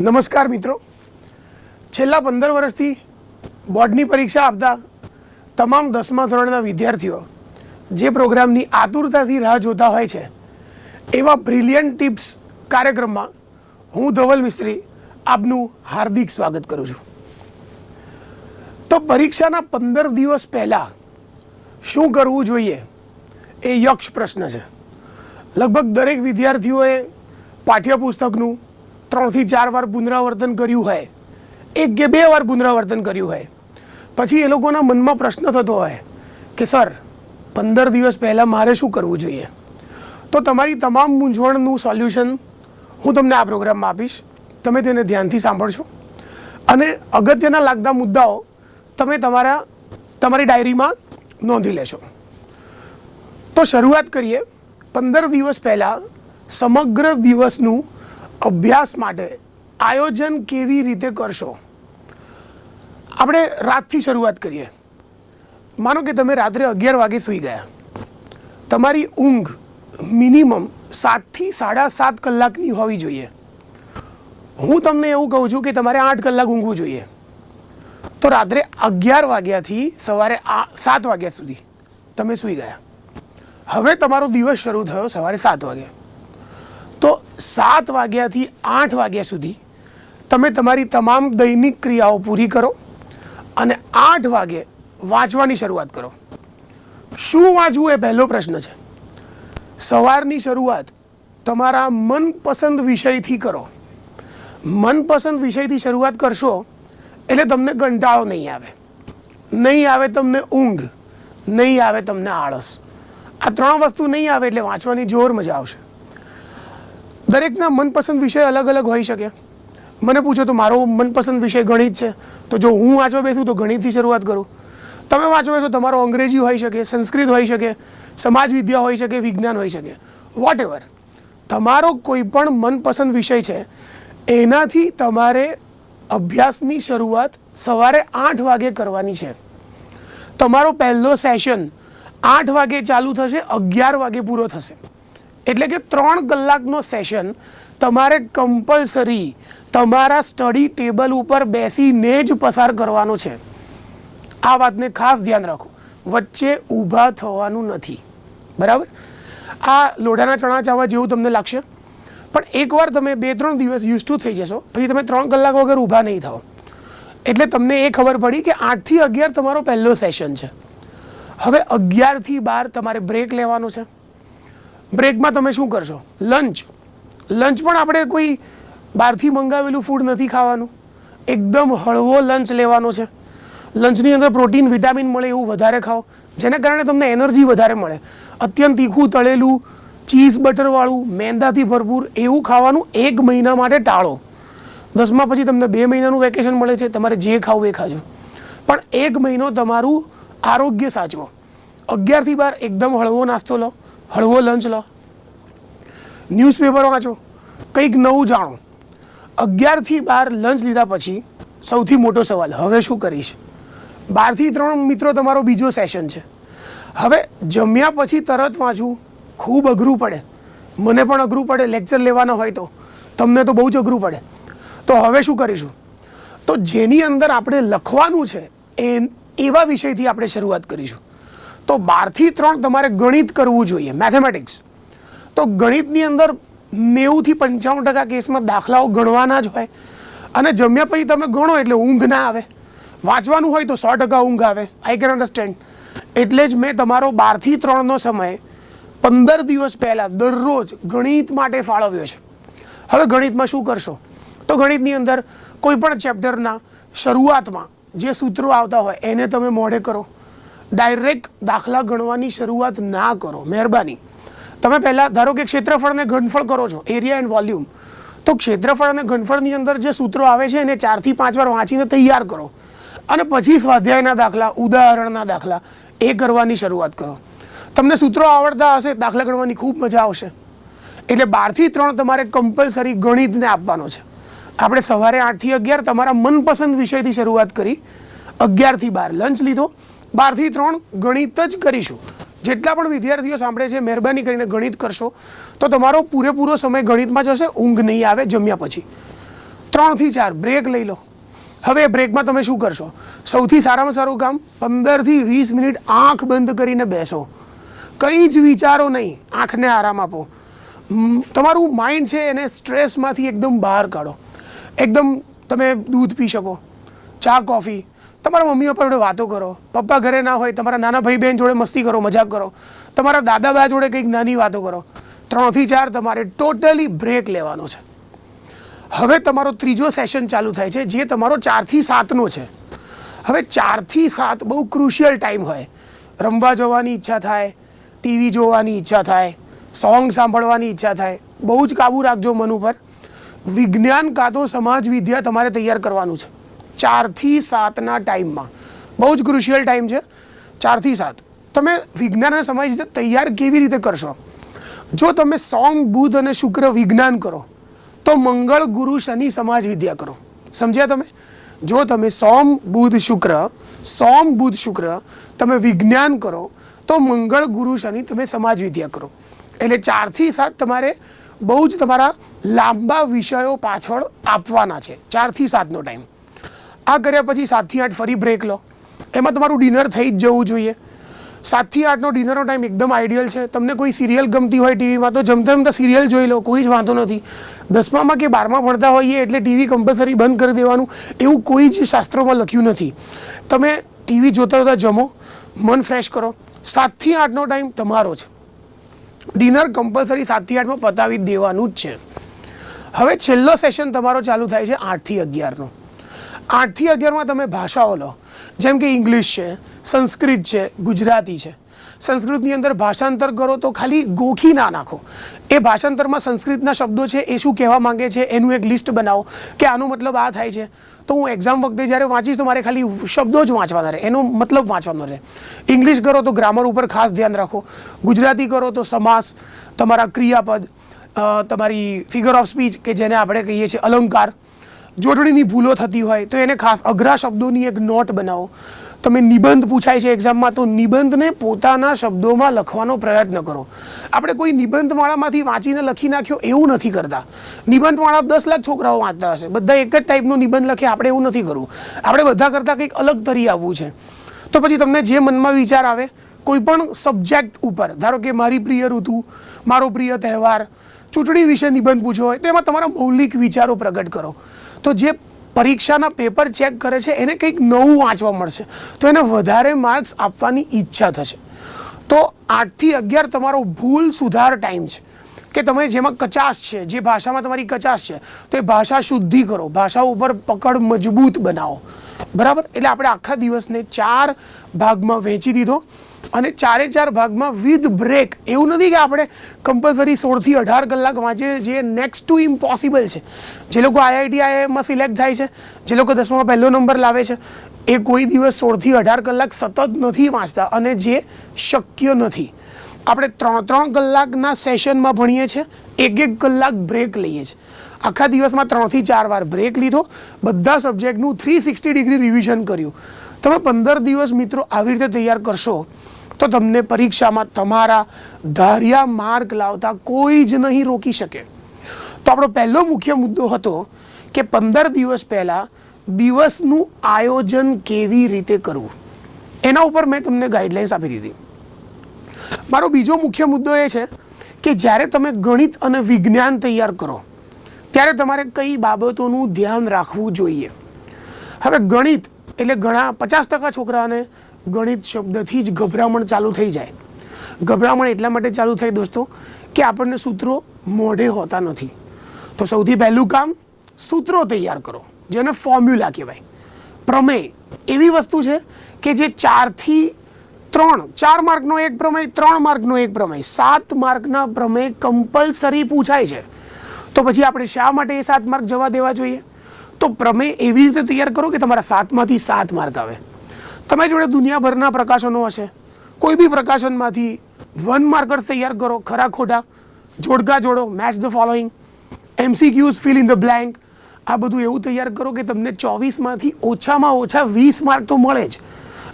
નમસ્કાર મિત્રો. છેલ્લા પંદર વર્ષથી બોર્ડની પરીક્ષા આપતા તમામ દસમા ધોરણના વિદ્યાર્થીઓ જે પ્રોગ્રામની આતુરતાથી રાહ જોતા હોય છે, એવા બ્રિલિયન્ટ ટિપ્સ કાર્યક્રમમાં હું ધવલ મિસ્ત્રી આપનું હાર્દિક સ્વાગત કરું છું. તો પરીક્ષાના પંદર દિવસ પહેલાં શું કરવું જોઈએ એ યક્ષ પ્રશ્ન છે. લગભગ દરેક વિદ્યાર્થીઓએ પાઠ્યપુસ્તકનું ત્રણથી ચાર વાર પુનરાવર્તન કર્યું હોય, એક કે બે વાર પુનરાવર્તન કર્યું હોય, પછી એ લોકોના મનમાં પ્રશ્ન થતો હોય કે, સર, પંદર દિવસ પહેલાં મારે શું કરવું જોઈએ? તો તમારી તમામ મૂંઝવણનું સોલ્યુશન હું તમને આ પ્રોગ્રામમાં આપીશ. તમે તેને ધ્યાનથી સાંભળશો. અને અગત્યના લાગતા મુદ્દાઓ તમે તમારા, તમારી ડાયરીમાં નોંધી લેશો. તો શરૂઆત કરીએ. પંદર દિવસ પહેલાં સમગ્ર દિવસનું અભ્યાસ માટે આયોજન કેવી રીતે કરશો? આપણે રાતથી શરૂઆત કરીએ. માનો કે તમે રાત્રે અગિયાર વાગે સૂઈ ગયા. તમારી ઊંઘ મિનિમમ સાતથી સાડા સાત કલાકની હોવી જોઈએ. હું તમને એવું કહું છું કે તમારે આઠ કલાક ઊંઘવું જોઈએ. તો રાત્રે અગિયાર વાગ્યાથી સવારે આ સાત વાગ્યા સુધી તમે સૂઈ ગયા. હવે તમારો દિવસ શરૂ થયો સવારે સાત વાગે. તો સાત વાગ્યાથી આઠ વાગ્યા સુધી તમે તમારી તમામ દૈનિક ક્રિયાઓ પૂરી કરો અને આઠ વાગે વાંચવાની શરૂઆત કરો. શું વાંચવું એ પહેલો પ્રશ્ન છે. સવારની શરૂઆત તમારા મનપસંદ વિષયથી કરો. મનપસંદ વિષયથી શરૂઆત કરશો એટલે તમને કંટાળો નહીં આવે. નહીં આવે તમને ઊંઘ, નહીં આવે તમને આળસ. આ ત્રણ વસ્તુ નહીં આવે એટલે વાંચવાની જોર મજા આવશે. દરેકના મનપસંદ વિષય અલગ અલગ હોઈ શકે. મને પૂછો તો મારો મનપસંદ વિષય ગણિત છે. તો જો હું વાંચવા બેસું તો ગણિતથી શરૂઆત કરું. તમે વાંચવા બેસો તમારો અંગ્રેજી હોઈ શકે, સંસ્કૃત હોઈ શકે, સમાજ વિદ્યા હોઈ શકે, વિજ્ઞાન હોઈ શકે. વોટ એવર તમારો કોઈ પણ મનપસંદ વિષય છે, એનાથી તમારે અભ્યાસની શરૂઆત સવારે આઠ વાગે કરવાની છે. તમારો પહેલો સેશન આઠ વાગે ચાલુ થશે, અગિયાર વાગે પૂરો થશે. એટલે કે ત્રણ કલાકનો સેશન તમારે કમ્પલસરી તમારા સ્ટડી ટેબલ ઉપર બેસીને જ પસાર કરવાનો છે. આ વાતને ખાસ ધ્યાન રાખો. વચ્ચે ઊભા થવાનું નથી. બરાબર? આ લોઢાના ચણા ચાવવા જેવું તમને લાગશે. પણ એકવાર તમે બે ત્રણ દિવસ યુઝ ટુ થઈ જશો, પછી તમે ત્રણ કલાક વગર ઊભા નહીં થાઓ. એટલે તમને એ ખબર પડી કે આઠથી અગિયાર તમારો પહેલો સેશન છે. હવે અગિયારથી બાર તમારે બ્રેક લેવાનો છે. બ્રેકમાં તમે શું કરશો? લંચ લંચ પણ આપણે કોઈ બહારથી મંગાવેલું ફૂડ નથી ખાવાનું. એકદમ હળવો લંચ લેવાનો છે. લંચની અંદર પ્રોટીન વિટામિન મળે એવું વધારે ખાઓ, જેના કારણે તમને એનર્જી વધારે મળે. અત્યંત તીખું, તળેલું ચીઝ બટરવાળું મેંદાથી ભરપૂર એવું ખાવાનું એક મહિના માટે ટાળો. દસમા પછી તમને બે મહિનાનું વેકેશન મળે છે, તમારે જે ખાવું એ ખાજો. પણ એક મહિનો તમારું આરોગ્ય સાચવો. અગિયારથી બાર એકદમ હળવો નાસ્તો લો. હળવો લંચ લો. ન્યૂઝપેપર વાંચો. કંઈક નવું જાણો. અગિયારથી બાર લંચ લીધા પછી સૌથી મોટો સવાલ, હવે શું કરીશ? બારથી ત્રણ મિત્રો, તમારો બીજો સેશન છે. હવે જમ્યા પછી તરત વાંચવું ખૂબ અઘરું પડે. મને પણ અઘરું પડે લેક્ચર લેવાનો હોય તો. તમને તો બહુ જ અઘરું પડે. તો હવે શું કરીશું? તો જેની અંદર આપણે લખવાનું છે એ એવા વિષયથી આપણે શરૂઆત કરીશું. તો બારથી ત્રણ તમારે ગણિત કરવું જોઈએ મેથેમેટિક્સ તો ગણિતની અંદર નેવુંથી પંચાવન ટકા કેસમાં દાખલાઓ ગણવાના જ હોય. અને જમ્યા પછી તમે ગણો એટલે ઊંઘ ના આવે. વાંચવાનું હોય તો સો ટકા ઊંઘ આવે. આઈ કેન અન્ડરસ્ટેન્ડ એટલે જ મેં તમારો બારથી ત્રણનો સમય પંદર દિવસ પહેલાં દરરોજ ગણિત માટે ફાળવ્યો છે. હવે ગણિતમાં શું કરશો? તો ગણિતની અંદર કોઈ પણ ચેપ્ટરના શરૂઆતમાં જે સૂત્રો આવતા હોય એને તમે મોઢે કરો. ડાયરેક્ટ દાખલા ગણવાની શરૂઆત ના કરો. મહેરબાની. તમે પહેલાં ધારો કે ક્ષેત્રફળને ઘનફળ કરો છો એરિયા એન્ડ વોલ્યુમ તો ક્ષેત્રફળ અને ઘનફળની અંદર જે સૂત્રો આવે છે એને ચારથી પાંચ વાર વાંચીને તૈયાર કરો. અને પછી સ્વાધ્યાયના દાખલા, ઉદાહરણના દાખલા, એ કરવાની શરૂઆત કરો. તમને સૂત્રો આવડતા હશે, દાખલા ગણવાની ખૂબ મજા આવશે. એટલે બારથી ત્રણ તમારે કમ્પલસરી ગણિતને આપવાનો છે. આપણે સવારે આઠથી અગિયાર તમારા મનપસંદ વિષયથી શરૂઆત કરી, અગિયારથી બાર. લંચ લીધો બારથી ત્રણ ગણિત જ કરીશું. જેટલા પણ વિદ્યાર્થીઓ સાંભળે છે, મહેરબાની કરીને ગણિત કરશો. તો તમારો પૂરેપૂરો સમય ગણિતમાં જશે, ઊંઘ નહીં આવે, જમ્યા પછી. ત્રણથી ચાર, બ્રેક લઈ લો. હવે બ્રેકમાં તમે શું કરશો? સૌથી સારામાં સારું કામ, પંદરથી વીસ મિનિટ આંખ બંધ કરીને બેસો. કંઈ જ વિચારો નહીં, આંખને આરામ આપો. તમારું માઇન્ડ છે, એને સ્ટ્રેસમાંથી એકદમ બહાર કાઢો. એકદમ તમે દૂધ પી શકો, ચા, કોફી તમારા મમ્મી પપ્પા જોડે વાતો કરો. પપ્પા ઘરે ના હોય, તમારા નાના ભાઈ બહેન જોડે મસ્તી કરો, મજાક કરો. તમારા દાદા બા જોડે કંઈક નાની વાતો કરો. ત્રણથી ચાર તમારે ટોટલી બ્રેક લેવાનો છે. હવે તમારો ત્રીજો સેશન ચાલુ થાય છે, જે તમારો ચારથી સાતનો છે. હવે ચારથી સાત બહુ ક્રુશિયલ ટાઈમ હોય. રમવા જવાની ઈચ્છા થાય, ટીવી જોવાની ઈચ્છા થાય, સોંગ સાંભળવાની ઈચ્છા થાય, બહુ જ કાબુ રાખજો મન ઉપર. વિજ્ઞાન કાં તો સમાજ વિદ્યા તમારે તૈયાર કરવાનું છે. ચારથી સાતના ટાઈમમાં. બહુ જ ક્રુશિયલ ટાઈમ છે. ચારથી સાત. તમે વિજ્ઞાનના સમય રીતે તૈયાર કેવી રીતે કરશો? જો તમે સોમ, બુધ અને શુક્ર વિજ્ઞાન કરો, તો મંગળ, ગુરુ, શનિ સમાજ વિદ્યા કરો. સમજ્યા તમે? જો તમે સોમ, બુધ, શુક્ર, સોમ, બુધ, શુક્ર તમે વિજ્ઞાન કરો, તો મંગળ, ગુરુ, શનિ તમે સમાજ વિદ્યા કરો. એટલે ચારથી સાત તમારે બહુ જ તમારા લાંબા વિષયો પાછળ આપવાના છે. ચારથી સાતનો ટાઈમ આ કર્યા પછી સાતથી આઠ ફરી બ્રેક લો. એમાં તમારું ડિનર થઈ જ જવું જોઈએ. સાતથી આઠનો ડિનરનો ટાઈમ એકદમ આઈડિયલ છે. તમને કોઈ સિરિયલ ગમતી હોય ટીવીમાં તો જમતા જમતા સિરિયલ જોઈ લો, કોઈ જ વાંધો નથી. દસમામાં કે બારમાં ભણતા હોઈએ એટલે ટીવી કમ્પલસરી બંધ કરી દેવાનું, એવું કોઈ જ શાસ્ત્રોમાં લખ્યું નથી. તમે ટીવી જોતા જોતા જમો, મન ફ્રેશ કરો. સાતથી આઠનો ટાઈમ તમારો છે. ડિનર કમ્પલસરી સાતથી આઠમાં પતાવી દેવાનું જ છે. હવે છેલ્લો સેશન તમારો ચાલુ થાય છે આઠથી અગિયારનો. આઠથી અગિયારમાં તમે ભાષાઓ લો. જેમ કે ઇંગ્લિશ છે, સંસ્કૃત છે, ગુજરાતી છે. સંસ્કૃતની અંદર ભાષાંતર કરો તો ખાલી ગોખી ના નાખો. એ ભાષાંતરમાં સંસ્કૃતના શબ્દો છે એ શું કહેવા માંગે છે એનું એક લિસ્ટ બનાવો કે આનો મતલબ આ થાય છે. તો હું એક્ઝામ વખતે જ્યારે વાંચીશ તો મારે ખાલી શબ્દો જ વાંચવાના રહે, એનો મતલબ વાંચવાનો રહે. ઇંગ્લિશ કરો તો ગ્રામર ઉપર ખાસ ધ્યાન રાખો. ગુજરાતી કરો તો સમાસ, તમારા ક્રિયાપદ તમારી ફિગર ઓફ સ્પીચ કે જેને આપણે કહીએ છીએ અલંકાર. જોડણીની ભૂલો થતી હોય તો એને ખાસ અઘરા શબ્દોની એક નોટ બનાવો. તમે નિબંધ પૂછાય છે એક્ઝામમાં તો નિબંધને પોતાના શબ્દોમાં લખવાનો પ્રયત્ન કરો. આપણે કોઈ નિબંધમાળામાંથી વાંચીને લખી નાખ્યો એવું નથી કરતા. નિબંધમાળા દસ લાખ છોકરાઓ વાંચતા હશે. બધા એક જ ટાઈપનો નિબંધ લખે, આપણે એવું નથી કરવું. આપણે બધા કરતાં કંઈક અલગ તરી આવવું છે. તો પછી તમને જે મનમાં વિચાર આવે, કોઈ પણ સબ્જેક્ટ ઉપર, ધારો કે મારી પ્રિય ઋતુ, મારો પ્રિય તહેવાર, ચૂંટણી વિશે નિબંધ પૂછ્યો હોય, તો એમાં તમારા મૌલિક વિચારો પ્રગટ કરો. તો જે પરીક્ષાના પેપર ચેક કરે છે, એને કંઈક નવું વાંચવા મળશે. તો એને વધારે માર્ક્સ આપવાની ઈચ્છા થશે. તો આઠથી અગિયાર તમારો ભૂલ સુધાર ટાઈમ છે. કે તમે જેમાં કચાશ છે, જે ભાષામાં તમારી કચાશ છે, તો એ ભાષા શુદ્ધિ કરો. ભાષા ઉપર પકડ મજબૂત બનાવો. બરાબર? એટલે આપણે આખા દિવસને ચાર ભાગમાં વહેંચી દીધો. અને ચારે ચાર ભાગમાં વિથ બ્રેક એવું નથી કે આપણે કમ્પલસરી સોળથી અઢાર કલાક વાંચીએ જે નેક્સ્ટ ટુ ઇમ્પોસિબલ છે. જે લોકો આઈઆઈટી આઈઆઈમાં સિલેક્ટ થાય છે, જે લોકો દસમામાં પહેલો નંબર લાવે છે, એ કોઈ દિવસ સોળથી અઢાર કલાક સતત નથી વાંચતા અને જે શક્ય નથી. આપણે ત્રણ ત્રણ કલાકના સેશનમાં ભણીએ છીએ, એક એક કલાક બ્રેક લઈએ છીએ. આખા દિવસમાં ત્રણથી ચાર વાર બ્રેક લીધો. બધા સબ્જેક્ટનું થ્રી સિક્સટી ડિગ્રી રિવિઝન કર્યું. તમે પંદર દિવસ મિત્રો આવી રીતે તૈયાર કરશો, તો તમને પરીક્ષામાં તમારા ધાર્યા માર્ક લાવતા કોઈ જ નહીં રોકી શકે. તો આપણો પહેલો મુખ્ય મુદ્દો હતો કે પંદર દિવસ પહેલાં દિવસનું આયોજન કેવી રીતે કરવું. એના ઉપર મેં તમને ગાઈડલાઇન્સ આપી દીધી. મારો બીજો મુખ્ય મુદ્દો એ છે કે જ્યારે તમે ગણિત અને વિજ્ઞાન તૈયાર કરો ત્યારે તમારે કઈ બાબતોનું ધ્યાન રાખવું જોઈએ? હવે ગણિત એટલે ઘણા પચાસ ટકા છોકરાને ગણિત શબ્દથી જ ગભરામણ ચાલુ થઈ જાય. ગભરામણ એટલા માટે ચાલુ થાય દોસ્તો કે આપણને સૂત્રો મોઢે હોતા નથી. તો સૌથી પહેલું કામ, સૂત્રો તૈયાર કરો, જેને ફોર્મ્યુલા કહેવાય. પ્રમેય એવી વસ્તુ છે કે જે ચારથી ત્રણ, ચાર માર્કનો એક પ્રમેય, ત્રણ માર્કનો એક પ્રમેય, સાત માર્કના પ્રમેય કમ્પલસરી પૂછાય છે. તો પછી આપણે શા માટે એ સાત માર્ક જવા દેવા જોઈએ? તો પ્રમેય એવી રીતે તૈયાર કરો કે તમારા સાતમાંથી સાત માર્ક આવે. તમારી જોડે દુનિયાભરના પ્રકાશનો હશે. કોઈ બી પ્રકાશનમાંથી વન માર્કર્સ તૈયાર કરો, ખરા ખોટા. જોડકા જોડો match the following MCQs fill in the blank આ બધું એવું તૈયાર કરો કે તમને ચોવીસમાંથી ઓછામાં ઓછા વીસ માર્ક તો મળે જ.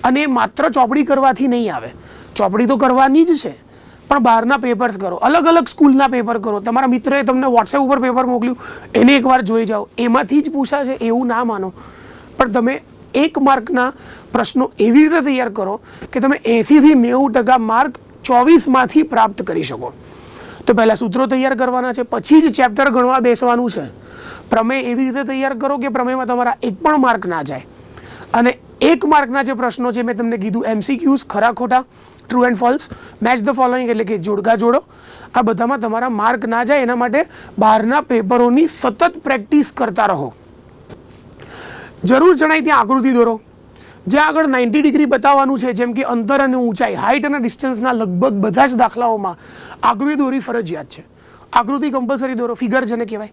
અને માત્ર ચોપડી કરવાથી નહીં આવે. ચોપડી તો કરવાની જ છે. પણ બહારના પેપર્સ કરો. અલગ અલગ સ્કૂલના પેપર કરો. તમારા મિત્રએ તમને વોટ્સએપ ઉપર પેપર મોકલ્યું, એને એકવાર જોઈ જાઓ. એમાંથી જ પૂછાશે, એવું ના માનો. પણ તમે એક માર્કના પ્રશ્નો એવી રીતે તૈયાર કરો કે તમે એંસીથી નેવું ટકા માર્ક ચોવીસમાંથી પ્રાપ્ત કરી શકો. તો પહેલાં સૂત્રો તૈયાર કરવાના છે, પછી જ ચેપ્ટર ગણવા બેસવાનું છે. પ્રમેય એવી રીતે તૈયાર કરો કે પ્રમેયમાં તમારા એક પણ માર્ક ના જાય. અને એક માર્કના જે પ્રશ્નો છે, મેં તમને કીધું એમસીક્યુઝ ખરા ખોટા true and false match the following એટલે કે જોડકા જોડો. આ બધામાં તમારા માર્ક ના જાય, એના માટે બહારના પેપરોની સતત પ્રેક્ટિસ કરતા રહો. જરૂર જણાય ત્યાં આકૃતિ દોરો. જ્યાં આગળ નાઇન્ટી ડિગ્રી બતાવવાનું છે, જેમ કે અંતર અને ઊંચાઈ હાઇટ અને ડિસ્ટન્સના લગભગ બધા જ દાખલાઓમાં આકૃતિ દોરી ફરજિયાત છે. આકૃતિ કમ્પલસરી દોરો ફિગર જેને કહેવાય.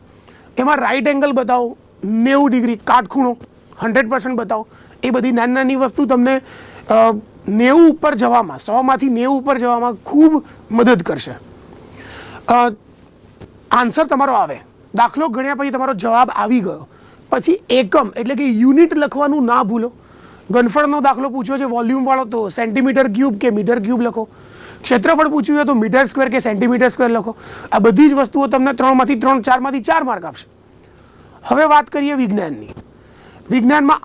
એમાં રાઈટ એંગલ બતાવો, નેવું ડિગ્રી, કાટખૂણો હંડ્રેડ પર્સન્ટ બતાવો. એ બધી નાની નાની વસ્તુ તમને નેવું ઉપર જવામાં સોમાંથી નેવું ઉપર જવામાં ખૂબ મદદ કરશે. આન્સર તમારો આવે. દાખલો ગણ્યા પછી તમારો જવાબ આવી ગયો. પછી એકમ, એટલે કે યુનિટ લખવાનું ના ભૂલો. ગનફળનો દાખલો પૂછ્યો છે વોલ્યુમવાળો તો સેન્ટીમીટર ક્યુબ કે મીટર ક્યુબ લખો. ક્ષેત્રફળ પૂછ્યું હોય તો મીટર સ્ક્વેર કે સેન્ટીમીટર સ્ક્વેર લખો. આ બધી જ વસ્તુઓ તમને ત્રણમાંથી ત્રણ, ચારમાંથી ચાર માર્ક આપશે. હવે વાત કરીએ વિજ્ઞાનની. વિજ્ઞાનમાં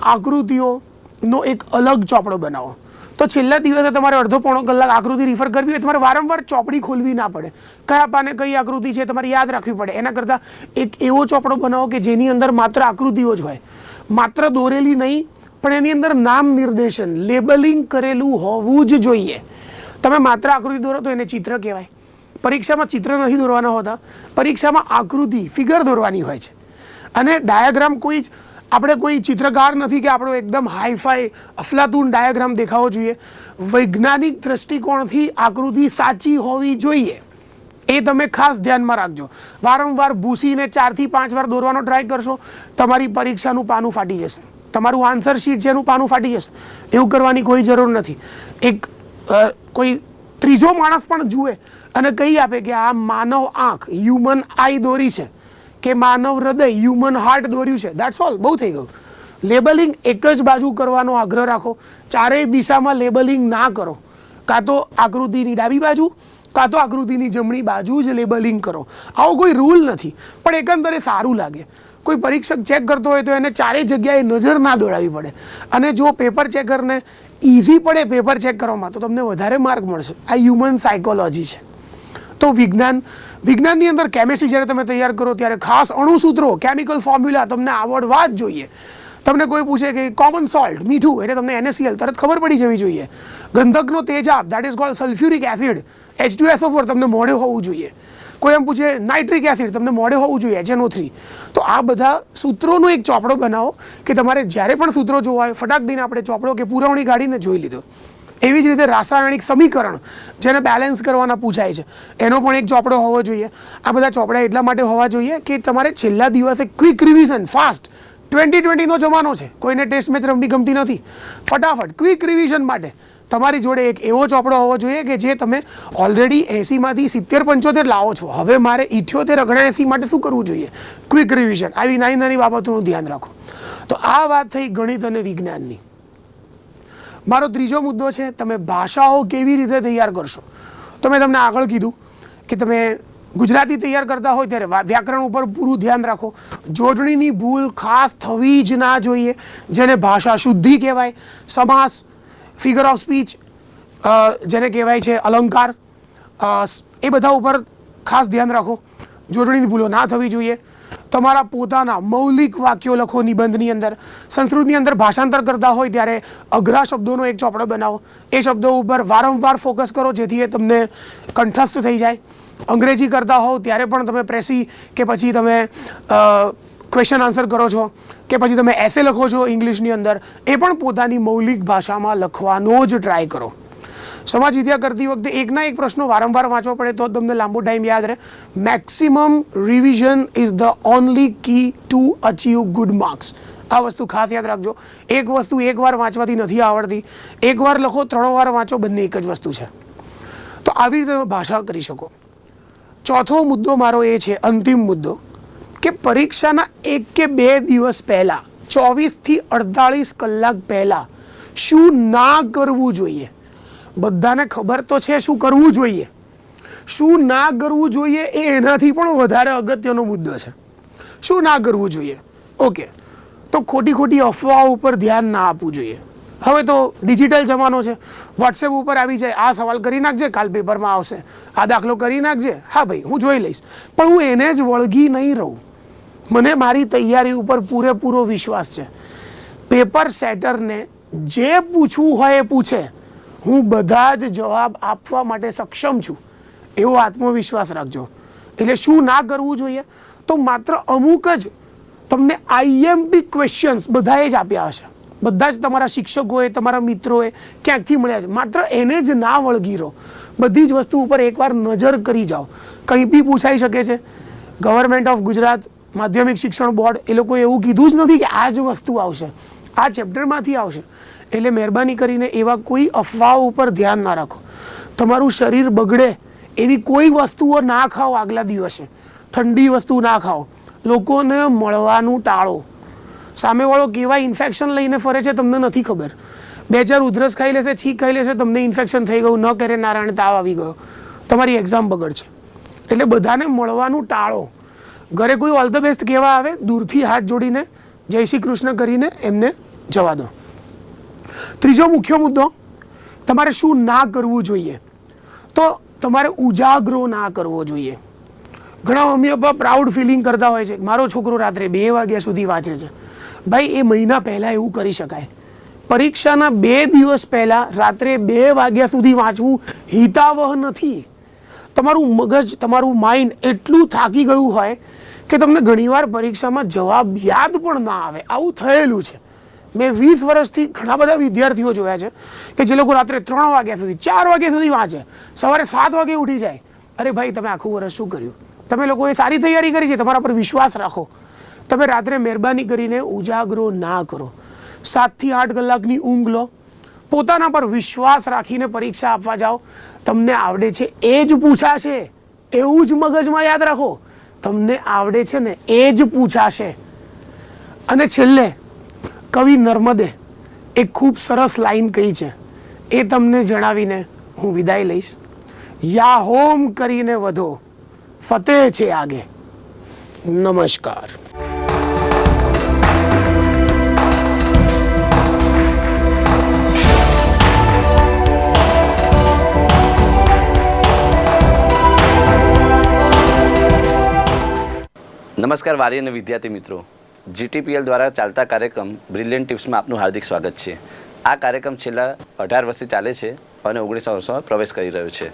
આકૃતિઓનો એક અલગ ચોપડો બનાવો. તો છેલ્લા દિવસે તમારે અડધો પોણો કલાક આકૃતિ રિફર કરવી હોય, તમારે વારંવાર ચોપડી ખોલવી ના પડે. કયા પાને કઈ આકૃતિ છે તમારે યાદ રાખવી પડે. એના કરતાં એક એવો ચોપડો બનાવો કે જેની અંદર માત્ર આકૃતિઓ જ હોય. માત્ર દોરેલી નહીં, પણ એની અંદર નામ નિર્દેશન, લેબલિંગ કરેલું હોવું જ જોઈએ. તમે માત્ર આકૃતિ દોરો તો એને ચિત્ર કહેવાય. પરીક્ષામાં ચિત્ર નથી દોરવાના હોતા. પરીક્ષામાં આકૃતિ ફિગર દોરવાની હોય છે. અને ડાયાગ્રામ કોઈ જ આપણે કોઈ ચિત્રકાર નથી કે આપણો એકદમ હાઈફાઈ, અફલાતુન ડાયાગ્રામ દેખાવો જોઈએ. વૈજ્ઞાનિક દ્રષ્ટિકોણથી આકૃતિ સાચી હોવી જોઈએ. એ તમે ખાસ ધ્યાનમાં રાખજો. વારંવાર ભૂસીને ચારથી પાંચ વાર દોરવાનો ટ્રાય કરશો, તમારી પરીક્ષાનું પાનું ફાટી જશે. તમારું આન્સર શીટ છે એનું પાનું ફાટી જશે. એવું કરવાની કોઈ જરૂર નથી. એક કોઈ ત્રીજો માણસ પણ જુએ અને કહી આપે કે આ માનવ આંખ હ્યુમન આઈ દોરી છે. કે માનવ હૃદય હ્યુમન હાર્ટ દોર્યું છે. દેટ્સ ઓલ બહુ થઈ ગયું. લેબલિંગ એક જ બાજુ કરવાનો આગ્રહ રાખો. ચારેય દિશામાં લેબલિંગ ના કરો. કાં તો આકૃતિની ડાબી બાજુ, કાં તો આકૃતિની જમણી બાજુ જ લેબલિંગ કરો. આવો કોઈ રૂલ નથી. પણ એકંદરે સારું લાગે. કોઈ પરીક્ષક ચેક કરતો હોય તો એને ચારેય જગ્યાએ નજર ના દોડાવી પડે. અને જો પેપર ચેકરને ઇઝી પડે પેપર ચેક કરવામાં તો તમને વધારે માર્ક મળશે. આ હ્યુમન સાયકોલોજી છે. તો વિજ્ઞાન, વિજ્ઞાનની અંદર કેમિસ્ટ્રી જ્યારે તમે તૈયાર કરો ત્યારે ખાસ અણુસૂત્રો કેમિકલ ફોર્મ્યુલા તમને આવડવા જ જોઈએ. તમને કોઈ પૂછે કે કોમન સોલ્ટ મીઠું, એટલે તમને એનએસીએલ તરત ખબર પડી જવી જોઈએ. ગંધકનો તેજાબ that is called sulphuric acid H two SO four તમને મોડે હોવું જોઈએ. કોઈ એમ પૂછે નાઇટ્રિક એસિડ તમને મોડે હોવું જોઈએ એચએનઓ થ્રી તો આ બધા સૂત્રોનો એક ચોપડો બનાવો કે તમારે જ્યારે પણ સૂત્રો જોવા હોય, ફટાક દઈને આપણે ચોપડો કે પુરવણી કાઢીને જોઈ લીધો. એવી જ રીતે રાસાયણિક સમીકરણ જેને બેલેન્સ કરવાના પૂછાય છે. એનો પણ એક ચોપડો હોવો જોઈએ. આ બધા ચોપડા એટલા માટે હોવા જોઈએ કે તમારે છેલ્લા દિવસે ક્વિક રિવિઝન ફાસ્ટ ટ્વેન્ટી ટ્વેન્ટીનો જમાનો છે. કોઈને ટેસ્ટ મેચ રમવી ગમતી નથી. ફટાફટ ક્વિક રિવિઝન માટે તમારી જોડે એક એવો ચોપડો હોવો જોઈએ કે જે તમે ઓલરેડી એંસીમાંથી સિત્તેર પંચોતેર લાવો છો. હવે મારે ઇઠ્યોતેર ઓગણએંસી માટે શું કરવું જોઈએ? ક્વિક રિવિઝન આવી નાની નાની બાબતોનું ધ્યાન રાખો. તો આ વાત થઈ ગણિત અને વિજ્ઞાનની. મારો ત્રીજો મુદ્દો છે, તમે ભાષાઓ કેવી રીતે તૈયાર કરશો? તો મેં તમને આગળ કીધું કે તમે ગુજરાતી તૈયાર કરતા હોય ત્યારે વ્યાકરણ ઉપર પૂરું ધ્યાન રાખો. જોડણીની ભૂલ ખાસ થવી જ ના જોઈએ, જેને ભાષા શુદ્ધિ કહેવાય. સમાસ ફિગર ઓફ સ્પીચ જેને કહેવાય છે અલંકાર એ બધા ઉપર ખાસ ધ્યાન રાખો. જોડણીની ભૂલો ના થવી જોઈએ. તમારા પોતાના મૌલિક વાક્યો લખો નિબંધની અંદર. સંસ્કૃતની અંદર ભાષાંતર કરતા હોય ત્યારે અઘરા શબ્દોનો એક ચોપડો બનાવો. એ શબ્દો ઉપર વારંવાર ફોકસ કરો, જેથી એ તમને કંઠસ્થ થઈ જાય. અંગ્રેજી કરતા હોવ ત્યારે પણ તમે પ્રેસી કે પછી તમે ક્વેશ્ચન આન્સર કરો છો, કે પછી તમે એસે લખો છો ઇંગ્લિશની અંદર, એ પણ પોતાની મૌલિક ભાષામાં લખવાનો જ ટ્રાય કરો. સમાજ વિદ્યા કરતી વખતે એકના એક પ્રશ્નો વારંવાર વાંચવા પડે તો તમને લાંબો ટાઈમ યાદ રહે. Maximum revision is the only key to achieve good marks આ વસ્તુ ખાસ યાદ રાખજો. એક વસ્તુ એકવાર વાંચવાથી નથી આવડતી. એકવાર લખો, ત્રણ વાર વાંચો, બંને એક જ વસ્તુ છે. તો આવી રીતે તમે ભાષા કરી શકો. ચોથો મુદ્દો મારો એ છે, અંતિમ મુદ્દો, કે પરીક્ષાના એક કે બે દિવસ પહેલાં ચોવીસથી અડતાળીસ કલાક પહેલાં, શું ના કરવું જોઈએ? બધાને ખબર તો છે શું કરવું જોઈએ. શું ના કરવું જોઈએ એ એનાથી પણ વધારે અગત્યનો મુદ્દો છે. શું ના કરવું જોઈએ? ઓકે, તો ખોટી ખોટી અફવાઓ ઉપર ધ્યાન ના આપવું જોઈએ. હવે તો ડિજિટલ જમાનો છે. વોટ્સએપ ઉપર આવી જાય, આ સવાલ કરી નાખજે, કાલ પેપરમાં આવશે. આ દાખલો કરી નાખજે. હા ભાઈ, હું જોઈ લઈશ. પણ હું એને જ વળગી નહીં રહું. મને મારી તૈયારી ઉપર પૂરેપૂરો વિશ્વાસ છે. પેપર સેટરને જે પૂછવું હોય એ પૂછે. હું બધા જ જવાબ આપવા માટે સક્ષમ છું. એવો આત્મવિશ્વાસ રાખજો. એટલે શું ના કરવું જોઈએ? તો માત્ર અમુક જ તમને આઈએમપી ક્વેશ્ચન્સ બધાએ જ આપ્યા હશે. બધા જ તમારા શિક્ષકોએ, તમારા મિત્રોએ ક્યાંકથી મળ્યા છે? માત્ર એને જ ના વળગી રહો. બધી જ વસ્તુ ઉપર એકવાર નજર કરી જાઓ. કંઈ બી પૂછાઈ શકે છે? ગવર્મેન્ટ ઓફ ગુજરાત માધ્યમિક શિક્ષણ બોર્ડ એ લોકોએ એવું કીધું જ નથી કે આ જ વસ્તુ આવશે. આ ચેપ્ટરમાંથી આવશે. એટલે મહેરબાની કરીને એવા કોઈ અફવાઓ ઉપર ધ્યાન ના રાખો. તમારું શરીર બગડે એવી કોઈ વસ્તુઓ ના ખાઓ, આગલા દિવસે. ઠંડી વસ્તુ ના ખાઓ. લોકોને મળવાનું ટાળો. સામેવાળો કેવા ઇન્ફેક્શન લઈને ફરે છે તમને નથી ખબર. બે ચાર ઉધરસ ખાઈ લેશે, છીક ખાઈ લેશે, તમને ઇન્ફેક્શન થઈ ગયું, ન કરે, નારાયણ તાવ આવી ગયો. તમારી એક્ઝામ બગડશે. એટલે બધાને મળવાનું ટાળો. ઘરે કોઈ ઓલ ધ બેસ્ટ કહેવા આવે, દૂરથી હાથ જોડીને જય શ્રી કૃષ્ણ કરીને એમને જવા દો. ત્રીજો મુખ્ય મુદ્દો, તમારે શું ના કરવું જોઈએ? તો તમારે ઉજાગરો ના કરવો જોઈએ. ઘણા મમ્મી પપ્પા પ્રાઉડ ફિલિંગ કરતા હોય છે મારો છોકરો રાત્રે બે વાગ્યા સુધી વાંચે છે. ભાઈ, એ મહિના પહેલાં એવું કરી શકાય. પરીક્ષાના બે દિવસ પહેલાં રાત્રે બે વાગ્યા સુધી વાંચવું હિતાવહ નથી. તમારું મગજ, તમારું માઇન્ડ એટલું થાકી ગયું હોય કે તમને ઘણીવાર પરીક્ષામાં જવાબ યાદ પણ ના આવે. આવું થયેલું છે. મેં વીસ વર્ષથી ઘણા બધા વિદ્યાર્થીઓ જોયા છે કે જે લોકો રાત્રે ત્રણ વાગ્યા સુધી, ચાર વાગ્યા સુધી વાંચે. સવારે સાત વાગે ઉઠી જાય. અરે ભાઈ, તમે આખું વર્ષ શું કર્યું? તમે લોકોએ સારી તૈયારી કરી છે? તમારા પર વિશ્વાસ રાખો. તમે રાત્રે મહેરબાની કરીને ઉજાગરો ના કરો. સાતથી આઠ કલાકની ઊંઘ લો. પોતાના પર વિશ્વાસ રાખીને પરીક્ષા આપવા જાઓ. તમને આવડે છે એ જ પૂછાશે. એવું જ મગજમાં યાદ રાખો. તમને આવડે છે ને એ જ પૂછાશે. અને છેલ્લે કવિ નર્મદે એક ખૂબ સરસ લાઈન કહી છે. એ તમને જણાવીને હું વિદાય લઈશ. યા હોમ કરીને વધો. ફતેહ છે આગે. નમસ્કાર. નમસ્કાર વારી અને વિદ્યાર્થી મિત્રો. જીટીપીએલ દ્વારા ચાલતા કાર્યક્રમ બ્રિલિયન્ટ ટિપ્સમાં આપનું હાર્દિક સ્વાગત છે. આ કાર્યક્રમ છેલ્લા અઢાર વર્ષથી ચાલે છે અને ઓગણીસો વર્ષમાં પ્રવેશ કરી રહ્યો છે.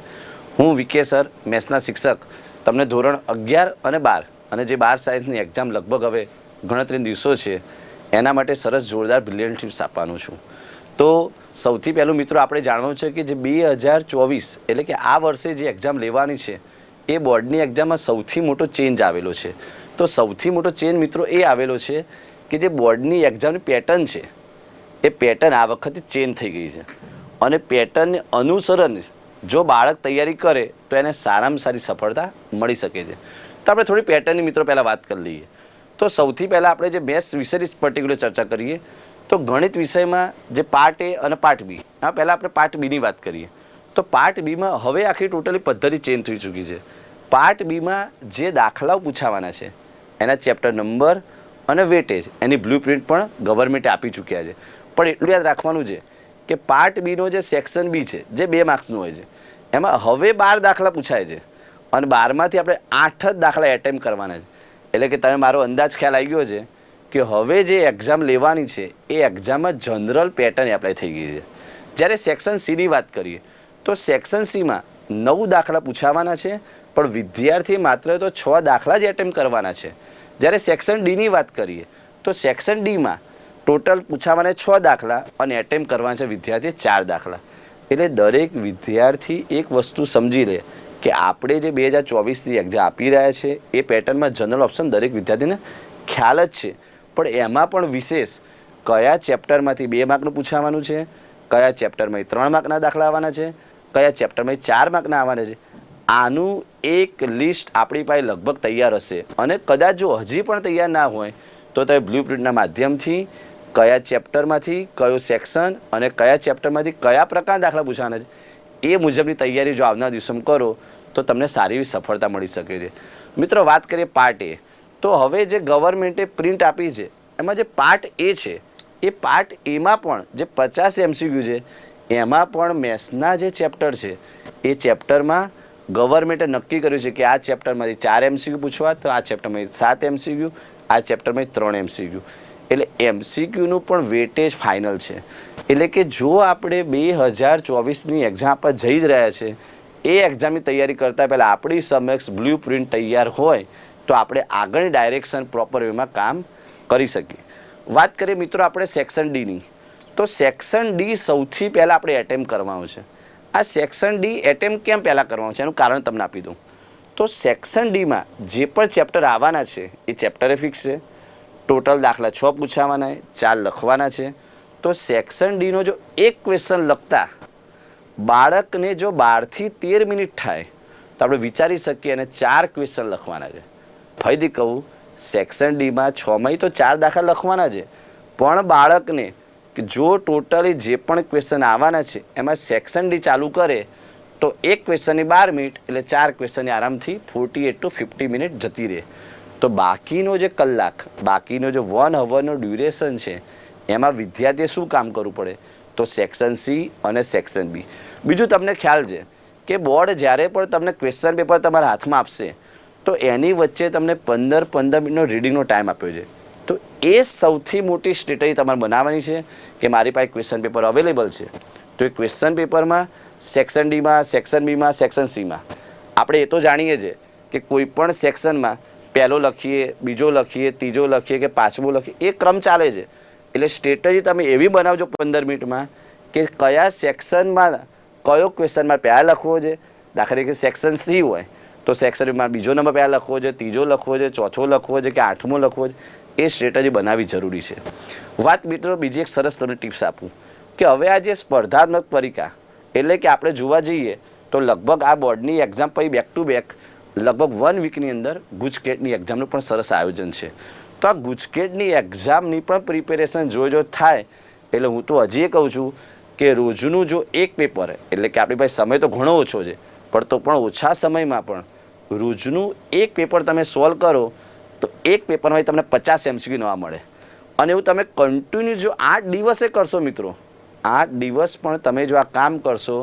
હું વિકે સર, મેથ્સના શિક્ષક, તમને ધોરણ અગિયાર અને બાર અને જે બાર સાયન્સની એક્ઝામ લગભગ હવે ગણતરીના દિવસો છે, એના માટે સરસ જોરદાર બ્રિલિયન્ટ ટિપ્સ આપવાનું છું. તો સૌથી પહેલું મિત્રો આપણે જાણવું છે કે જે બે હજાર ચોવીસ એટલે કે આ વર્ષે જે એક્ઝામ લેવાની છે, એ બોર્ડની એક્ઝામમાં સૌથી મોટો ચેન્જ આવેલો છે. તો સૌથી મોટો ચેન્જ મિત્રો એ આવેલો છે કે જે બોર્ડની એક્ઝામની પેટર્ન છે, એ પેટર્ન આ વખતે ચેન્જ થઈ ગઈ છે. અને પેટર્નને અનુસરણ જો બાળક તૈયારી કરે, તો એને સારામાં સારી સફળતા મળી શકે છે. તો આપણે થોડી પેટર્નની મિત્રો પહેલાં વાત કરી લઈએ. તો સૌથી પહેલાં આપણે જે મેથ્સ વિષયની પર્ટિક્યુલર ચર્ચા કરીએ, તો ગણિત વિષયમાં જે પાર્ટ એ અને પાર્ટ બી હા, પહેલાં આપણે પાર્ટ બીની વાત કરીએ. તો પાર્ટ બીમાં હવે આખી ટોટલી પદ્ધતિ ચેન્જ થઈ ચૂકી છે. પાર્ટ બીમાં જે દાખલાઓ પૂછાવાના છે એના ચેપ્ટર નંબર અને વેટેજ એની બ્લુ પ્રિન્ટ પણ ગવર્મેન્ટે આપી ચૂક્યા છે. પણ એટલું યાદ રાખવાનું છે કે પાર્ટ બીનો જે સેક્શન બી છે, જે બે માર્ક્સનું હોય છે, એમાં હવે બાર દાખલા પૂછાય છે અને બારમાંથી આપણે આઠ જ દાખલા એટેમ્પ કરવાના છે. એટલે કે તમે મારો અંદાજ ખ્યાલ આવી ગયો છે કે હવે જે એક્ઝામ લેવાની છે, એ એક્ઝામમાં જનરલ પેટર્ન એપ્લાય થઈ ગઈ છે. જ્યારે સેક્શન સીની વાત કરીએ, તો સેક્શન સીમાં નવ દાખલા પૂછાવાના છે, પણ વિદ્યાર્થી માત્ર તો છ દાખલા જ એટેમ્પ કરવાના છે. જ્યારે સેક્શન ડીની વાત કરીએ, તો સેક્શન ડીમાં ટોટલ પૂછાવાના છ દાખલા અને એટેમ્પ કરવાના છે વિદ્યાર્થીએ ચાર દાખલા. એટલે દરેક વિદ્યાર્થી એક વસ્તુ સમજી લે કે આપણે જે બે હજાર ચોવીસની એક્ઝામ આપી રહ્યા છે, એ પેટર્નમાં જનરલ ઓપ્શન દરેક વિદ્યાર્થીને ખ્યાલ જ છે. પણ એમાં પણ વિશેષ કયા ચેપ્ટરમાંથી બે માર્કનું પૂછાવાનું છે, કયા ચેપ્ટરમાંથી ત્રણ માર્કના દાખલા આવવાના છે, કયા ચેપ્ટરમાંથી ચાર માર્કના આવવાના છે. આનું એક લિસ્ટ આપણી પાસે લગભગ તૈયાર હશે. અને કદાચ જો હજી પણ તૈયાર ના હોય, તો તમે બ્લુ પ્રિન્ટના માધ્યમથી કયા ચેપ્ટરમાંથી કયો સેક્શન અને કયા ચેપ્ટરમાંથી કયા પ્રકારના દાખલા પૂછવાના છે, એ મુજબની તૈયારી જો આવનાર દિવસોમાં કરો, તો તમને સારી એવી સફળતા મળી શકે છે. મિત્રો, વાત કરીએ પાર્ટ એ. તો હવે જે ગવર્મેન્ટે પ્રિન્ટ આપી છે, એમાં જે પાર્ટ એ છે, એ પાર્ટ એમાં પણ જે પચાસ એમસીક્યુ છે, એમાં પણ મેથ્સના જે ચેપ્ટર છે, એ ચેપ્ટરમાં ગવર્મેન્ટે નક્કી કર્યું છે કે આ ચેપ્ટરમાંથી ચાર એમસીક્યુ પૂછવા, તો આ ચેપ્ટરમાંથી સાત એમસીક્યુ, આ ચેપ્ટરમાંથી ત્રણ એમસીક્યુ. એટલે એમસીક્યુનું પણ વેટેજ ફાઇનલ છે. એટલે કે જો આપણે બે હજાર ચોવીસની એક્ઝામ પર જઈ જ રહ્યા છે, એ એક્ઝામની તૈયારી કરતાં પહેલાં આપણી સમક્ષ બ્લુ પ્રિન્ટ તૈયાર હોય, તો આપણે આગળની ડાયરેક્શન પ્રોપર વેમાં કામ કરી શકીએ. વાત કરીએ મિત્રો આપણે સેક્શન ડીની તો સેક્શન ડી સૌથી પહેલાં આપણે એટેમ્પ કરવાનું છે. આ સેક્શન ડી એટેમ્પ કેમ પહેલાં કરવાનું છે? એનું કારણ તમને આપી દઉં. તો સેક્શન ડીમાં જે પણ ચેપ્ટર આવવાના છે, એ ચેપ્ટરે ફિક્સ છે. ટોટલ દાખલા છ પૂછાવાના છે, ચાર લખવાના છે. તો સેક્શન ડીનો જો એક ક્વેશ્ચન લખતા બાળકને જો બારથી તેર મિનિટ થાય, તો આપણે વિચારી શકીએ અને ચાર ક્વેશ્ચન લખવાના છે. ફરીથી કહું સેક્શન ડીમાં છમાં તો ચાર દાખલા લખવાના છે. પણ બાળકને કે જો ટોટલી જે પણ ક્વેશ્ચન આવવાના છે, એમાં સેક્શન ડી ચાલુ કરે, તો એક ક્વેશ્ચનની બાર મિનિટ એટલે ચાર ક્વેશ્ચનની આરામથી forty eight to fifty minute જતી રહે. તો બાકીનો જે કલાક, બાકીનો જે વન અવરનો ડ્યુરેશન છે, એમાં વિદ્યાર્થીએ શું કામ કરવું પડે? તો સેક્શન સી અને સેક્શન બી બીજું તમને ખ્યાલ છે કે બોર્ડ જ્યારે પણ તમને ક્વેશ્ચન પેપર તમારા હાથમાં આપશે, તો એની વચ્ચે તમને પંદર પંદર મિનિટનો રીડિંગનો ટાઈમ આપ્યો છે. એ સૌથી મોટી સ્ટ્રેટેજી તમારે બનાવવાની છે કે મારી પાસે ક્વેશ્ચન પેપર અવેલેબલ છે. તો એ ક્વેશ્ચન પેપરમાં સેક્શન ડીમાં સેક્શન બીમાં સેક્શન સીમાં આપણે એ તો જાણીએ છીએ કે કોઈ પણ સેક્શનમાં પહેલો લખીએ, બીજો લખીએ, ત્રીજો લખીએ કે પાંચમો લખીએ, એ ક્રમ ચાલે છે. એટલે સ્ટ્રેટેજી તમે એવી બનાવજો પંદર મિનિટમાં કે કયા સેક્શનમાં કયો ક્વેશ્ચનમાં પહેલાં લખવો છે. દાખલા તરીકે સેક્શન સી હોય, તો સેક્શનમાં બીજો નંબર પહેલાં લખવો છે, ત્રીજો લખવો છે, ચોથો લખવો છે કે આઠમો લખવો છે. એ સ્ટ્રેટજી બનાવવી જરૂરી છે. વાત મિત્રો, બીજી એક સરસ તમને ટિપ્સ આપું કે હવે આ જે સ્પર્ધાત્મક પરીક્ષા એટલે કે આપણે જોવા જઈએ, તો લગભગ આ બોર્ડની એક્ઝામ પછી બેક ટુ બેક લગભગ વન વીકની અંદર ગુજકેટની એક્ઝામનું પણ સરસ આયોજન છે. તો આ ગુજકેટની એક્ઝામની પણ પ્રિપેરેશન જો જો થાય, એટલે હું તો હજી એ કહું છું કે રોજનું જો એક પેપર એટલે કે આપણી પાસે સમય તો ઘણો ઓછો છે, પણ તો પણ ઓછા સમયમાં પણ રોજનું એક પેપર તમે સોલ્વ કરો તો એક પેપરમાં તમને પચાસ એમસીક્યુ નવા મળે. અને એવું તમે કન્ટિન્યુ જો આઠ દિવસે કરશો મિત્રો, આઠ દિવસ પણ તમે જો આ કામ કરશો,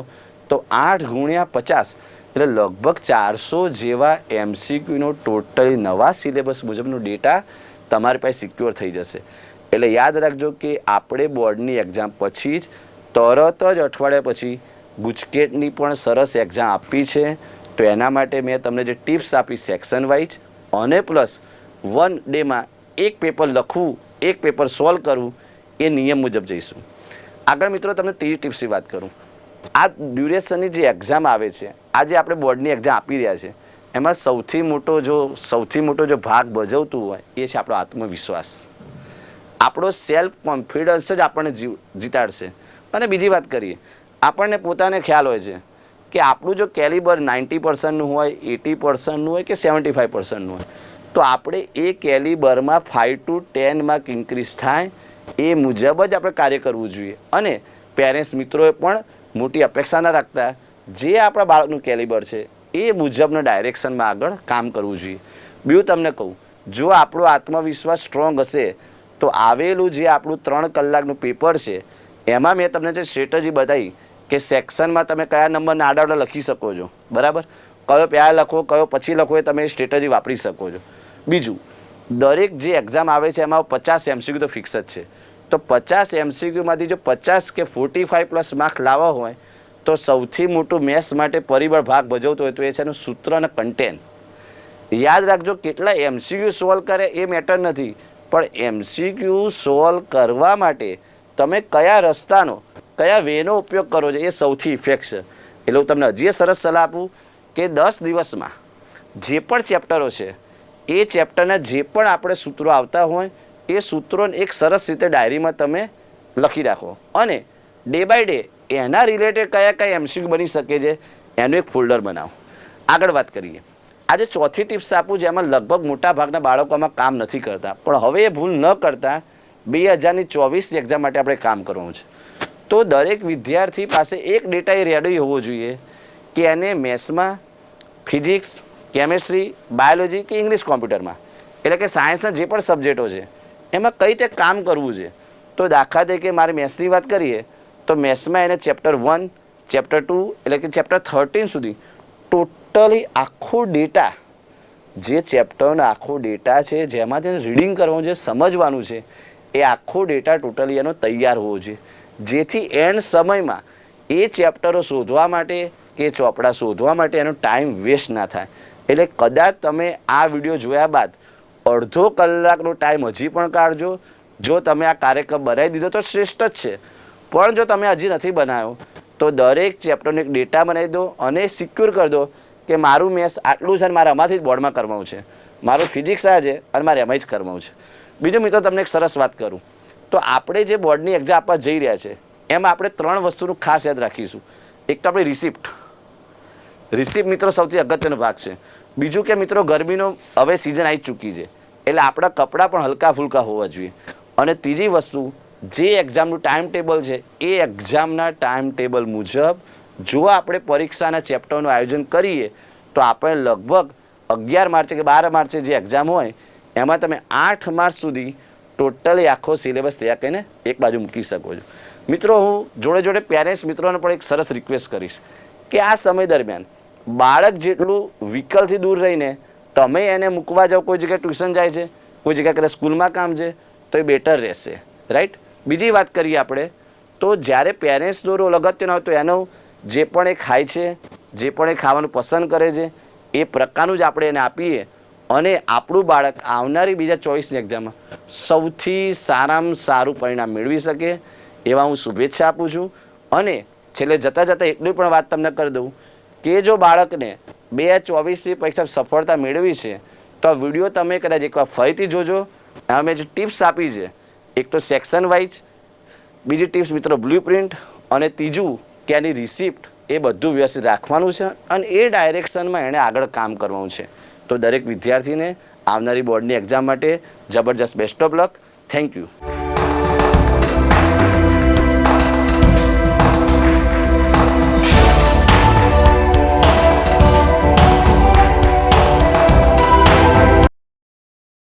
તો આઠ ગુણ્યા પચાસ એટલે લગભગ ચારસો જેવા એમસીક્યુનો ટોટલી નવા સિલેબસ મુજબનો ડેટા તમારી પાસે સિક્યોર થઈ જશે. એટલે યાદ રાખજો કે આપણે બોર્ડની એક્ઝામ પછી જ તરત જ અઠવાડિયા પછી ગુજકેટની પણ સરસ એક્ઝામ આપી છે. તો એના માટે મેં તમને જે ટિપ્સ આપી સેક્શન વાઇઝ અને પ્લસ વન ડેમાં એક પેપર લખવું, એક પેપર સોલ્વ કરવું, એ નિયમ મુજબ જઈશું. આગળ મિત્રો તમને ત્રીજી ટિપ્સની વાત કરું. આ ડ્યુરેશનની જે એક્ઝામ આવે છે આજે આપણે બોર્ડની એક્ઝામ આપી રહ્યા છે, એમાં સૌથી મોટો જો, સૌથી મોટો જો ભાગ ભજવતું હોય, એ છે આપણો આત્મવિશ્વાસ. આપણો સેલ્ફ કોન્ફિડન્સ જ આપણને જીવ, જીતાડશે. અને બીજી વાત કરીએ, આપણને પોતાને ખ્યાલ હોય છે કે આપણું જો કેલિબર નાઇન્ટી પર્સન્ટનું હોય એટી પર્સન્ટનું હોય કે સેવન્ટી ફાઇવ પર્સન્ટનું હોય તો આપણે એ કેલિબરમાં five to ten mark increase થાય એ મુજબ જ આપણે કાર્ય કરવું જોઈએ. અને પેરેન્ટ્સ મિત્રોએ પણ મોટી અપેક્ષા ન રાખતા જે આપણા બાળકનું કેલિબર છે એ મુજબના ડાયરેક્શનમાં આગળ કામ કરવું જોઈએ. બીજું તમને કહું, જો આપણો આત્મવિશ્વાસ સ્ટ્રોંગ હશે, તો આવેલું જે આપણું ત્રણ કલાકનું પેપર છે, એમાં મેં તમને જે સ્ટ્રેટજી બતાવી કે સેક્શનમાં તમે કયા નંબરના આડાવડા લખી શકો છો. બરાબર? કયો પહેલાં લખો, કયો પછી લખો એ તમે સ્ટ્રેટજી વાપરી શકો છો. બીજું, દરેક જે એક્ઝામ આવે છે એમાં પચાસ એમસીક્યુ તો ફિક્સ જ છે. તો પચાસ એમસીક્યુમાંથી જો પચાસ કે ફોર્ટી ફાઇવ પ્લસ માર્ક લાવવા હોય, તો સૌથી મોટું મેથ્સ માટે પરિબળ ભાગ ભજવતો હોય તો એ છે એનું સૂત્ર અને કન્ટેન્ટ યાદ રાખજો કેટલા એમસીક્યુ સોલ્વ કરે એ મેટર નથી, પણ એમસીક્યુ સોલ્વ કરવા માટે તમે કયા રસ્તાનો, કયા વેનો ઉપયોગ કરો છો એ સૌથી ઇફેક્ટ છે. એટલે હું તમને હજી સરસ સલાહ આપું કે દસ દિવસમાં જે પણ ચેપ્ટરો છે એ ચેપ્ટરના જે પણ આપણે સૂત્રો આવતા હોય, એ સૂત્રોને એક સરસ રીતે ડાયરીમાં તમે લખી રાખો. અને ડે બાય ડે એના રિલેટેડ કયા કયા એમસીક્યુ બની શકે છે, એનું એક ફોલ્ડર બનાવો. આગળ વાત કરીએ. આજે ચોથી ટિપ્સ આપું જેમાં લગભગ મોટા ભાગના બાળકોમાં કામ નથી કરતા. પણ હવે એ ભૂલ ન કરતા બે હજારની ચોવીસ એક્ઝામ માટે આપણે કામ કરવાનું છે. તો દરેક વિદ્યાર્થી પાસે એક ડેટા એ રેડી હોવો જોઈએ કે એને મેથ્સમાં ફિઝિક્સ કેમેસ્ટ્રી, બાયોલોજી કે ઇંગ્લિશ કોમ્પ્યુટરમાં. એટલે કે સાયન્સના જે પણ સબ્જેક્ટો છે, એમાં કઈ રીતે કામ કરવું છે? તો દાખલા તરીકે મારે મેથ્સની વાત કરીએ, તો મેથ્સમાં એને ચેપ્ટર વન, ચેપ્ટર ટુ એટલે કે ચેપ્ટર થર્ટીન સુધી ટોટલી આખો ડેટા, જે ચેપ્ટરનો આખો ડેટા છે, જેમાં તેને રીડિંગ કરવાનું છે, સમજવાનું છે, એ આખો ડેટા ટોટલી એનો તૈયાર હોવો જોઈએ. જેથી એન્ડ સમયમાં એ ચેપ્ટરો શોધવા માટે કે ચોપડા શોધવા માટે એનો ટાઈમ વેસ્ટ ના થાય. એટલે કદાચ તમે આ વીડિયો જોયા બાદ અડધો કલાકનો ટાઈમ હજી પણ કાઢજો. જો તમે આ કાર્યક્રમ બનાવી દીધો તો શ્રેષ્ઠ જ છે. પણ જો તમે હજી નથી બનાવ્યો, તો દરેક ચેપ્ટરનો એક ડેટા બનાવી દો અને સિક્યોર કરી દો કે મારું મેથ્સ આટલું છે અને મારે આમાંથી જ બોર્ડમાં કરવાનું છે. મારું ફિઝિક્સ આ છે અને મારે એમાં જ કરવાનું છે. બીજું મિત્રો તમને એક સરસ વાત કરું. તો આપણે જે બોર્ડની એક્ઝામ આપવા જઈ રહ્યા છે, એમાં આપણે ત્રણ વસ્તુનું ખાસ યાદ રાખીશું. એક તો આપણી રિસિપ્ટ રિસિપ્ટ મિત્રો સૌથી અગત્યનો ભાગ છે. બીજું કે મિત્રો, ગરમીનો હવે સિઝન આવી ચૂકી છે. એટલે આપણા કપડાં પણ હલકા ફુલકા હોવા જોઈએ. અને ત્રીજી વસ્તુ, જે એક્ઝામનું ટાઈમ ટેબલ છે, એ એક્ઝામના ટાઈમ ટેબલ મુજબ જો આપણે પરીક્ષાના ચેપ્ટરનું આયોજન કરીએ, તો આપણે લગભગ અગિયાર માર્ચે કે બાર માર્ચે જે એક્ઝામ હોય, એમાં તમે આઠ માર્ચ સુધી ટોટલી આખો સિલેબસ તૈયાર કરીને એક બાજુ મૂકી શકો છો. મિત્રો, હું જોડે જોડે પેરેન્ટ્સ મિત્રોને પણ એક સરસ રિક્વેસ્ટ કરીશ કે આ સમય દરમિયાન બાળક જેટલું વ્હીકલથી દૂર રહીને તમે એને મૂકવા જાઓ, કોઈ જગ્યાએ ટ્યુશન જાય છે, કોઈ જગ્યાએ કદાચ સ્કૂલમાં કામ છે, તો એ બેટર રહેશે રાઈટ બીજી વાત કરીએ આપણે, તો જ્યારે પેરેન્ટ્સનો રોલ અગત્યનો હોય તો એનો જે પણ એ ખાય છે, જે પણ એ ખાવાનું પસંદ કરે છે, એ પ્રકારનું જ આપણે એને આપીએ અને આપણું બાળક આવનારી બીજા ચોઈસની એક્ઝામમાં સૌથી સારામાં સારું પરિણામ મેળવી શકે, એવા હું શુભેચ્છા આપું છું. અને છેલ્લે જતાં જતાં એટલી પણ વાત તમને કરી દઉં કે જો બાળકને બે ચોવીસની પરીક્ષા સફળતા મેળવી છે, તો આ વીડિયો તમે કદાચ એકવાર ફરીથી જોજો. અમે જે ટિપ્સ આપી છે, એક તો સેક્શન વાઇઝ બીજી ટિપ્સ મિત્રો બ્લુ પ્રિન્ટ અને ત્રીજું કે એની રિસિપ્ટ એ બધું વ્યવસ્થિત રાખવાનું છે, અને એ ડાયરેક્શનમાં એણે આગળ કામ કરવાનું છે. તો દરેક વિદ્યાર્થીને આવનારી બોર્ડની એક્ઝામ માટે જબરજસ્ત best of luck thank you